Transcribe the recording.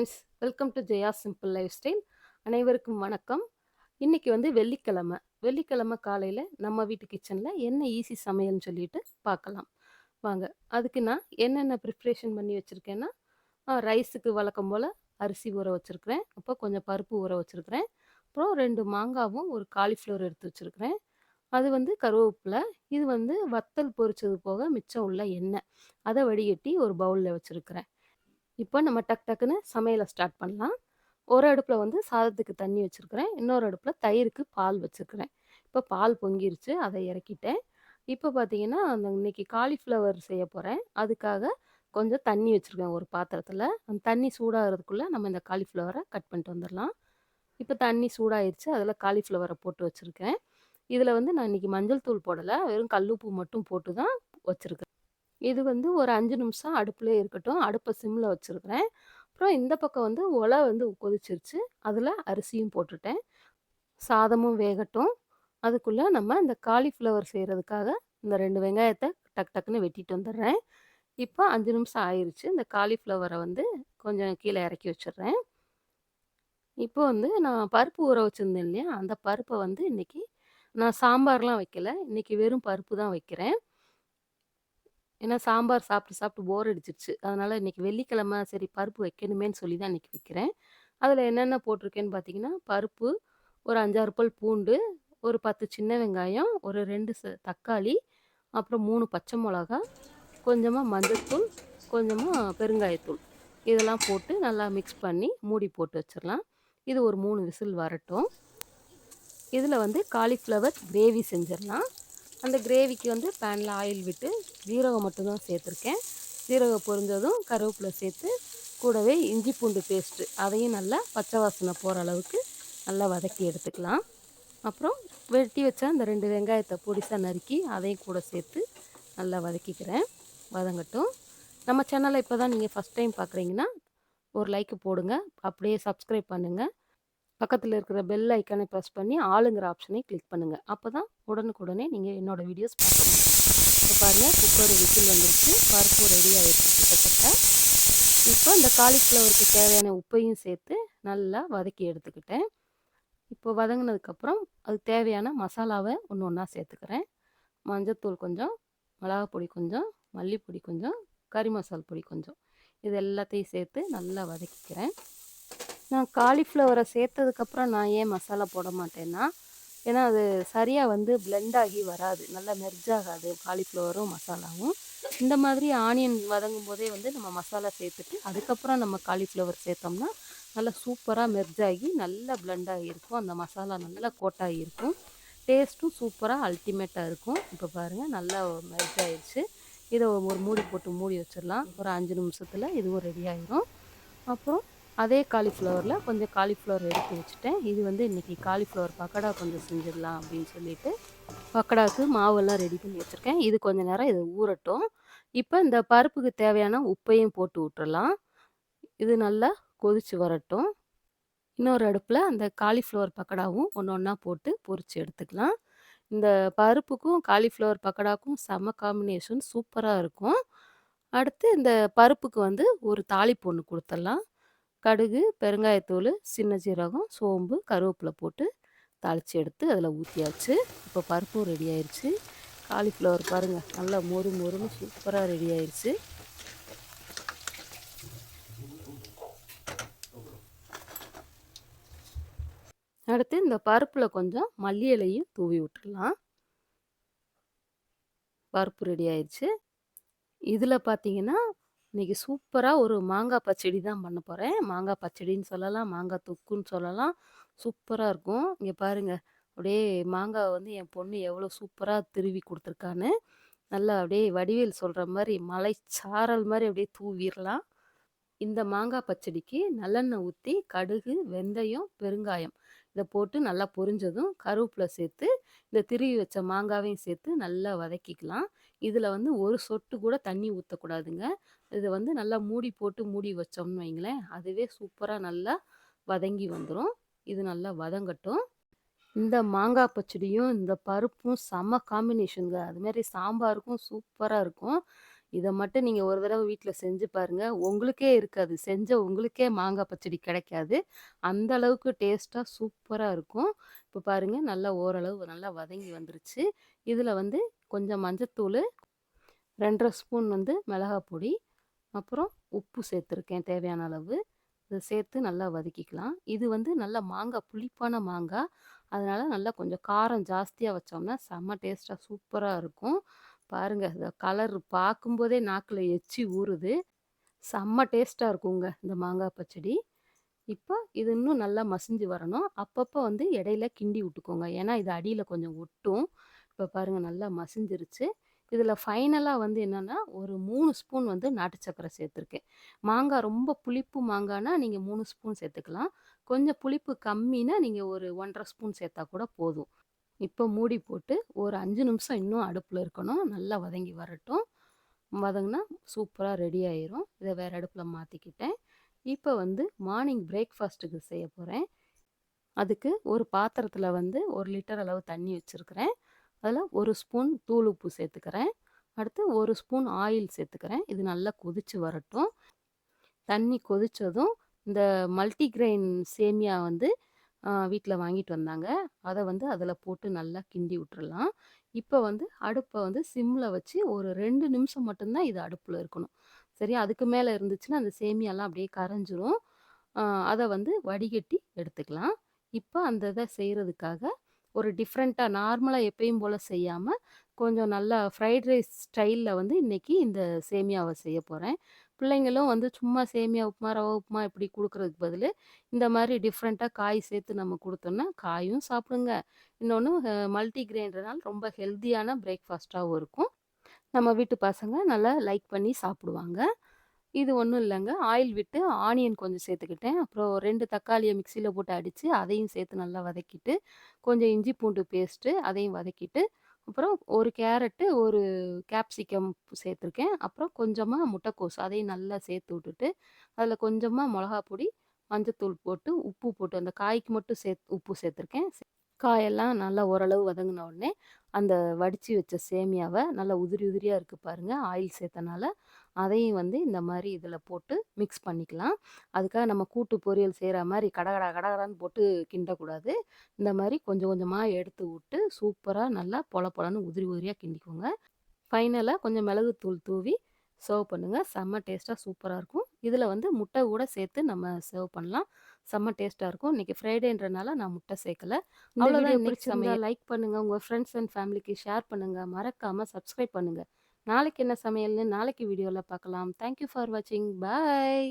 Friends welcome to Jaya simple life style அனைவருக்கும் வணக்கம். இன்றைக்கி வந்து வெள்ளிக்கிழமை. வெள்ளிக்கிழமை காலையில் நம்ம வீட்டு கிச்சனில் என்ன ஈஸி சமையல்னு சொல்லிட்டு பார்க்கலாம். வாங்க அதுக்கு நான் என்னென்ன ப்ரிப்ரேஷன் பண்ணி வச்சுருக்கேன்னா ரைஸுக்கு வழக்கம் போல் அரிசி ஊற வச்சுருக்கிறேன். அப்போ கொஞ்சம் பருப்பு ஊற வச்சுருக்கிறேன். அப்புறம் ரெண்டு மாங்காவும் ஒரு காலிஃப்ளவர் எடுத்து வச்சுருக்கிறேன். அது வந்து கருவேப்பிலை இது வந்து வத்தல் பொரிச்சது போக மிச்சம் உள்ள எண்ணெய். அதை வடிகட்டி ஒரு பவுலில் வச்சுருக்கிறேன். இப்போ நம்ம டக் டக்குன்னு சமையலை ஸ்டார்ட் பண்ணலாம். ஒரு அடுப்பில் வந்து சாதத்துக்கு தண்ணி வச்சுருக்கிறேன். இன்னொரு அடுப்பில் தயிருக்கு பால் வச்சுருக்கிறேன். இப்போ பால் பொங்கிருச்சு அதை இறக்கிட்டேன். இப்போ பார்த்தீங்கன்னா அந்த இன்றைக்கி காலிஃப்ளவர் செய்ய போகிறேன் அதுக்காக கொஞ்சம் தண்ணி வச்சுருக்கேன் ஒரு பாத்திரத்தில். அந்த தண்ணி சூடாகிறதுக்குள்ளே நம்ம இந்த காலிஃப்ளவரை கட் பண்ணிட்டு வந்துடலாம். இப்போ தண்ணி சூடாயிருச்சு அதில் காலிஃப்ளவரை போட்டு வச்சுருக்கேன். இதில் வந்து நான் இன்றைக்கி மஞ்சள் தூள் போடலை. வெறும் கல்லுப்பு மட்டும் போட்டு தான் வச்சுருக்கேன். இது வந்து ஒரு அஞ்சு நிமிஷம் அடுப்புலேயே இருக்கட்டும். அடுப்பை சிம்மில் வச்சுருக்கிறேன். அப்புறம் இந்த பக்கம் வந்து ஒலை வந்து கொதிச்சிருச்சு. அதில் அரிசியும் போட்டுட்டேன். சாதமும் வேகட்டும். அதுக்குள்ளே நம்ம இந்த காலிஃப்ளவர் செய்கிறதுக்காக இந்த ரெண்டு வெங்காயத்தை டக் டக்குன்னு வெட்டிட்டு வந்துடுறேன். இப்போ அஞ்சு நிமிஷம் ஆயிடுச்சு இந்த காலிஃப்ளவரை வந்து கொஞ்சம் கீழே இறக்கி வச்சிடுறேன். இப்போ வந்து நான் பருப்பு ஊற வச்சுருந்தேன் இல்லையா? அந்த பருப்பை வந்து இன்றைக்கி நான் சாம்பார்லாம் வைக்கல. இன்றைக்கி வெறும் பருப்பு தான் வைக்கிறேன். ஏன்னா சாம்பார் சாப்பிட்டு சாப்பிட்டு போர் அடிச்சிருச்சு. அதனால் இன்றைக்கி வெள்ளிக்கிழமை சரி பருப்பு வைக்கணுமேன்னு சொல்லி தான் இன்றைக்கி வைக்கிறேன். அதில் என்னென்ன போட்டிருக்கேன்னு பார்த்தீங்கன்னா பருப்பு ஒரு அஞ்சாறு பல் பூண்டு ஒரு பத்து சின்ன வெங்காயம் ஒரு ரெண்டு ச தக்காளி அப்புறம் மூணு பச்சை மிளகா கொஞ்சமாக மஞ்சத்தூள் கொஞ்சமாக பெருங்காயத்தூள். இதெல்லாம் போட்டு நல்லா மிக்ஸ் பண்ணி மூடி போட்டு வச்சிடலாம் இது ஒரு மூணு விசில் வரட்டும். இதில் வந்து காலிஃப்ளவர் கிரேவி செஞ்சிடலாம் அந்த கிரேவிக்கு வந்து பேனில் ஆயில் விட்டு ஜீரகம் மட்டும்தான் சேர்த்துருக்கேன். ஜீரகம் பொரிஞ்சதும் கருவேப்பிலை சேர்த்து கூடவே இஞ்சி பூண்டு பேஸ்ட்டு அதையும் நல்லா பச்சை வாசனை போகிற அளவுக்கு நல்லா வதக்கி எடுத்துக்கலாம். அப்புறம் வெட்டி வச்ச அந்த ரெண்டு வெங்காயத்தை பொடிசாக நறுக்கி அதையும் கூட சேர்த்து நல்லா வதக்கிக்கிறேன். வதங்கட்டும். நம்ம சேனலை இப்போ தான் நீங்கள் ஃபஸ்ட் டைம் பார்க்குறீங்கன்னா ஒரு லைக்கு போடுங்க. அப்படியே சப்ஸ்கிரைப் பண்ணுங்கள் பக்கத்தில் இருக்கிற பெல் ஐக்கானை ப்ரெஸ் பண்ணி ஆளுங்கிற ஆப்ஷனை கிளிக் பண்ணுங்கள் அப்போ தான் உடனுக்குடனே நீங்கள் என்னோடய வீடியோஸ் பார்க்க முடியும். இப்போ பாருங்கள் குக்கர் விசில் வந்துருச்சு. பருப்பு ரெடி ஆகிடுச்சு கிட்டத்தட்ட. இப்போ இந்த காலிஃப்ளவருக்கு தேவையான உப்பையும் சேர்த்து நல்லா வதக்கி எடுத்துக்கிட்டேன். இப்போ வதங்கினதுக்கப்புறம் அது தேவையான மசாலாவை ஒன்று ஒன்றா சேர்த்துக்கிறேன். மஞ்சத்தூள் கொஞ்சம் மிளகாப்பொடி கொஞ்சம் மல்லிப்பொடி கொஞ்சம் கறி மசால் பொடி கொஞ்சம். இது எல்லாத்தையும் சேர்த்து நல்லா வதக்கிக்கிறேன். நான் காலிஃப்ளவரை சேர்த்ததுக்கப்புறம் நான் ஏன் மசாலா போட மாட்டேன்னா ஏன்னா அது சரியாக வந்து பிளெண்ட் ஆகி வராது. நல்லா மெர்ஜ் ஆகாது காலிஃப்ளவரும் மசாலாவும். இந்த மாதிரி ஆனியன் வதங்கும் போதே வந்து நம்ம மசாலா சேர்த்துட்டு அதுக்கப்புறம் நம்ம காலிஃப்ளவர் சேர்த்தோம்னா நல்லா சூப்பராக மெர்ஜ் ஆகி நல்லா பிளெண்ட் ஆகியிருக்கும் அந்த மசாலா நல்லா கோட்டாகி இருக்கும். டேஸ்ட்டும் சூப்பராக அல்டிமேட்டாக இருக்கும். இப்போ பாருங்கள் நல்லா மெர்ஜ் ஆகிடுச்சு இதை ஒரு மூடி போட்டு மூடி வச்சிடலாம். ஒரு அஞ்சு நிமிஷத்தில் இதுவும் ரெடி ஆயிரும். அப்புறம் அதே காலிஃப்ளவரில் கொஞ்சம் காலிஃப்ளவர் எடுத்து வச்சுட்டேன். இது வந்து இன்றைக்கி காலிஃப்ளவர் பக்கடா கொஞ்சம் செஞ்சிடலாம் அப்படின்னு சொல்லிட்டு பக்கடாவுக்கு மாவெல்லாம் ரெடி பண்ணி வச்சுருக்கேன். இது கொஞ்சம் நேரம் இது ஊறட்டும். இப்போ இந்த பருப்புக்கு தேவையான உப்பையும் போட்டு விட்டுறலாம் இது நல்லா கொதித்து வரட்டும். இன்னொரு அடுப்பில் அந்த காலிஃப்ளவர் பக்கடாவும் ஒன்று ஒன்றா போட்டு பொரித்து எடுத்துக்கலாம். இந்த பருப்புக்கும் காலிஃப்ளவர் பக்கடாக்கும் செம காம்பினேஷன் சூப்பராக இருக்கும். அடுத்து இந்த பருப்புக்கு வந்து ஒரு தாளிப்பு ஒன்று கொடுத்துடலாம். கடுகு பெருங்காயத்தூள் சின்ன சீரகம் சோம்பு கருவேப்பிலை போட்டு தாளித்து எடுத்து அதில் ஊற்றியாச்சு இப்போ பருப்பும் ரெடி ஆயிடுச்சு காலிஃப்ளவர் பாருங்கள் நல்லா மொறு மொறுன்னு சூப்பராக ரெடி ஆயிடுச்சு அடுத்து இந்த பருப்பில் கொஞ்சம் மல்லி இலையும் தூவி விட்டுடலாம். பருப்பு ரெடி ஆயிடுச்சு இதில் பார்த்தீங்கன்னா இன்றைக்கி சூப்பராக ஒரு மாங்காய் பச்சடி தான் பண்ண போகிறேன் மாங்காய் பச்சடின்னு சொல்லலாம் மாங்காய் தொக்குன்னு சொல்லலாம். சூப்பராக இருக்கும். இங்கே பாருங்கள் அப்படியே மாங்காய் வந்து என் பொண்ணு எவ்வளோ சூப்பராக திருவி கொடுத்துருக்கான்னு. நல்லா அப்படியே வடிவேல் சொல்கிற மாதிரி மலை சாரல் மாதிரி அப்படியே தூவிடலாம் இந்த மாங்காய் பச்சடிக்கு நல்லெண்ணெய் ஊற்றி கடுகு வெந்தயம் பெருங்காயம் இதை போட்டு நல்லா பொரிஞ்சதும் கருவேப்பிலை சேர்த்து இந்த திருவி வச்ச மாங்காவையும் சேர்த்து நல்லா வதக்கிக்கலாம். இதில் வந்து ஒரு சொட்டு கூட தண்ணி ஊற்றக்கூடாதுங்க இதை வந்து நல்லா மூடி போட்டு மூடி வச்சோம்னு வைங்களேன் அதுவே சூப்பராக நல்லா வதங்கி வந்துடும் இது நல்லா வதங்கட்டும் இந்த மாங்காய் பச்சடியும் இந்த பருப்பும் செம்ம காம்பினேஷனுங்க அதுமாரி சாம்பாருக்கும் சூப்பராக இருக்கும் இதை மட்டும் நீங்கள் ஒரு தடவை வீட்டில் செஞ்சு பாருங்கள் உங்களுக்கே இருக்காது. செஞ்ச உங்களுக்கே மாங்காய் பச்சடி கிடைக்காது. அந்த அளவுக்கு டேஸ்ட்டாக சூப்பராக இருக்கும். இப்போ பாருங்கள் நல்லா ஓரளவு நல்லா வதங்கி வந்துருச்சு. இதில் வந்து கொஞ்சம் மஞ்சத்தூள் ரெண்டரை ஸ்பூன் வந்து மிளகாய் பொடி, அப்புறம் உப்பு சேர்த்துருக்கேன் தேவையான அளவு. இதை சேர்த்து நல்லா வதக்கிக்கலாம். இது வந்து நல்லா மாங்காய் புளிப்பான மாங்காய் அதனால் நல்லா கொஞ்சம் காரம் ஜாஸ்தியாக வச்சோம்னா செம்ம டேஸ்ட்டாக சூப்பராக இருக்கும். பாருங்கள் இந்த கலர் பார்க்கும்போதே நாக்கில் எச்சி ஊறுது. செம்ம டேஸ்ட்டாக இருக்குங்க இந்த மாங்காய் பச்சடி. இப்போ இது இன்னும் நல்லா மசிஞ்சு வரணும். அப்பப்போ வந்து இடையில கிண்டி விட்டுக்கோங்க. ஏன்னா இது அடியில் கொஞ்சம் ஒட்டும். இப்போ பாருங்கள் நல்லா மசிஞ்சிருச்சு. இதில் ஃபைனலாக வந்து என்னென்னா ஒரு மூணு ஸ்பூன் வந்து நாட்டு சக்கரை சேர்த்துருக்கேன். மாங்காய் ரொம்ப புளிப்பு மாங்கானா நீங்கள் மூணு ஸ்பூன் சேர்த்துக்கலாம். கொஞ்சம் புளிப்பு கம்மினா நீங்கள் ஒரு 1 1/2 ஸ்பூன் சேர்த்தா கூட போதும். இப்போ மூடி போட்டு ஒரு அஞ்சு நிமிஷம் இன்னும் அடுப்பில் இருக்கணும். நல்லா வதங்கி வரட்டும். வதங்கினா சூப்பராக ரெடி ஆயிரும். இதை வேறு அடுப்பில் மாற்றிக்கிட்டேன் இப்போ வந்து மார்னிங் பிரேக்ஃபாஸ்ட்டுக்கு செய்ய போகிறேன் அதுக்கு ஒரு பாத்திரத்தில் வந்து ஒரு லிட்டர் அளவு தண்ணி வச்சுருக்கிறேன் அதில் ஒரு ஸ்பூன் தூள் உப்பு சேர்த்துக்கிறேன். அடுத்து ஒரு ஸ்பூன் ஆயில் சேர்த்துக்கிறேன். இது நல்லா கொதித்து வரட்டும். தண்ணி கொதித்ததும் இந்த மல்டிக்ரெயின் சேமியா வந்து வீட்டில் வாங்கிட்டு வந்தாங்க. அதை வந்து அதில் போட்டு நல்லா கிண்டி விட்டுறலாம். இப்போ வந்து அடுப்பை வந்து சிம்மில் வச்சு ஒரு ரெண்டு நிமிஷம் மட்டும்தான் இது அடுப்பில் இருக்கணும். சரியா? அதுக்கு மேலே இருந்துச்சுன்னா அந்த சேமியாலாம் அப்படியே கரைஞ்சிரும். அதை வந்து வடிகட்டி எடுத்துக்கலாம். இப்போ அந்த இதை செய்கிறதுக்காக ஒரு டிஃப்ரெண்ட்டாக நார்மலாக எப்பயும் போல் செய்யாமல் கொஞ்சம் நல்லா ஃப்ரைட் ரைஸ் ஸ்டைலில் வந்து இன்றைக்கி இந்த சேமியாவை செய்ய போகிறேன் பிள்ளைங்களும் வந்து சும்மா சேமியா உப்புமா, ரவா உப்புமா இப்படி கொடுக்குறதுக்கு பதிலு, இந்த மாதிரி டிஃப்ரெண்ட்டாக காய் சேர்த்து நம்ம கொடுத்தோம்னா காயும் சாப்பிடுங்க. இன்னொன்று மல்டி மல்டிகிரெயின்றனால ரொம்ப ஹெல்தியான பிரேக்ஃபாஸ்ட்டாகவும் இருக்கும். நம்ம வீட்டு பசங்க நல்லா லைக் பண்ணி சாப்பிடுவாங்க. இது ஒன்றும் இல்லைங்க ஆயில் விட்டு ஆனியன் கொஞ்சம் சேர்த்துக்கிட்டேன். அப்புறம் ரெண்டு தக்காளியை மிக்சியில் போட்டு அடித்து அதையும் சேர்த்து நல்லா வதக்கிட்டு, கொஞ்சம் இஞ்சி பூண்டு பேஸ்ட்டு அதையும் வதக்கிட்டு, அப்புறம் ஒரு கேரட்டு, ஒரு கேப்சிகம் சேர்த்துருக்கேன். அப்புறம் கொஞ்சமாக முட்டைக்கோஸ் அதையும் நல்லா சேர்த்து விட்டுட்டு, அதில் கொஞ்சமாக மிளகா பொடி, மஞ்சத்தூள் போட்டு, உப்பு போட்டு அந்த காய்க்கு மட்டும் சேர்த்து உப்பு சேர்த்துருக்கேன். காயெல்லாம் நல்லா ஓரளவு வதங்கின உடனே, அந்த வடித்து வச்ச சேமியாவை நல்லா உதிரி உதிரியாக இருக்குது பாருங்கள் ஆயில் சேர்த்தனால. அதையும் வந்து இந்த மாரி இதில போட்டு மிக்ஸ் பண்ணிக்கலாம். அதுக்காக நம்ம கூட்டு பொரியல் செய்ற மாரி கடகடா கடகடான்னு போட்டு கிண்டக்கூடாது. இந்த மாரி கொஞ்சம் கொஞ்சமா எடுத்து விட்டு, சூப்பரா நல்லா பொல பொலன்னு உதிரி உதிரியா கிண்டிக்கோங்க. ஃபைனலா கொஞ்சம் மிளகுத்தூள் தூவி சர்வ் பண்ணுங்க. செம்ம டேஸ்ட்டா சூப்பரா இருக்கும். இதில வந்து முட்டை கூட சேர்த்து நம்ம சர்வ் பண்ணலாம். செம்ம டேஸ்ட்டா இருக்கும். இன்னைக்கு ஃப்ரைடேன்றனால நான் முட்டை சேர்க்கல. அவ்வளோதான் சமையல். லைக் பண்ணுங்க. உங்க ஃப்ரெண்ட்ஸ் அண்ட் ஃபேமிலிக்கு ஷேர் பண்ணுங்க. மறக்காம சப்ஸ்கிரைப் பண்ணுங்க. நாளைக்கு என்ன சமையல்னு நாளைக்கு வீடியோவில் பார்க்கலாம். தேங்க் யூ ஃபார் வாட்சிங். பாய்.